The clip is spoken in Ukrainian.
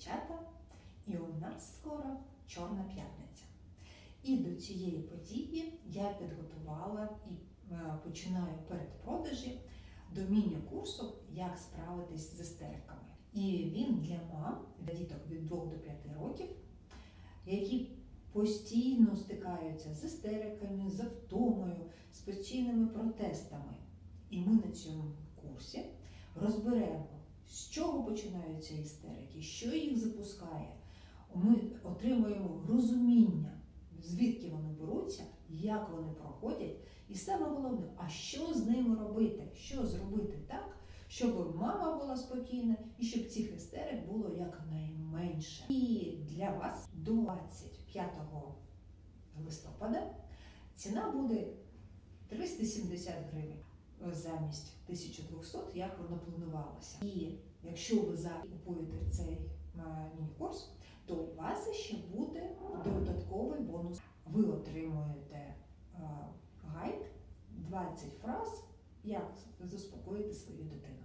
дівчата, і у нас скоро Чорна п'ятниця. І до цієї події я підготувала і е, починаю передпродажі до міні-курсу Як справитись з істериками. І він для мам, для діток від 2 до 5 років, які постійно стикаються з істериками, з втомою, з постійними протестами. І ми на цьому курсі розберемо, з чого починаються істерики, що їх запускає. Ми отримуємо розуміння, звідки вони беруться, як вони проходять, і саме головне, а що з ними робити, що зробити так, щоб мама була спокійна і щоб цих істерик було якнайменше. І для вас до 25 листопада ціна буде 370 гривень замість 1200, як воно планувалося. І якщо ви закупуєте купуєте цей е, міні-курс, то у вас ще буде додатковий бонус. Ви отримуєте е, гайд 20 фраз, як заспокоїти свою дитину.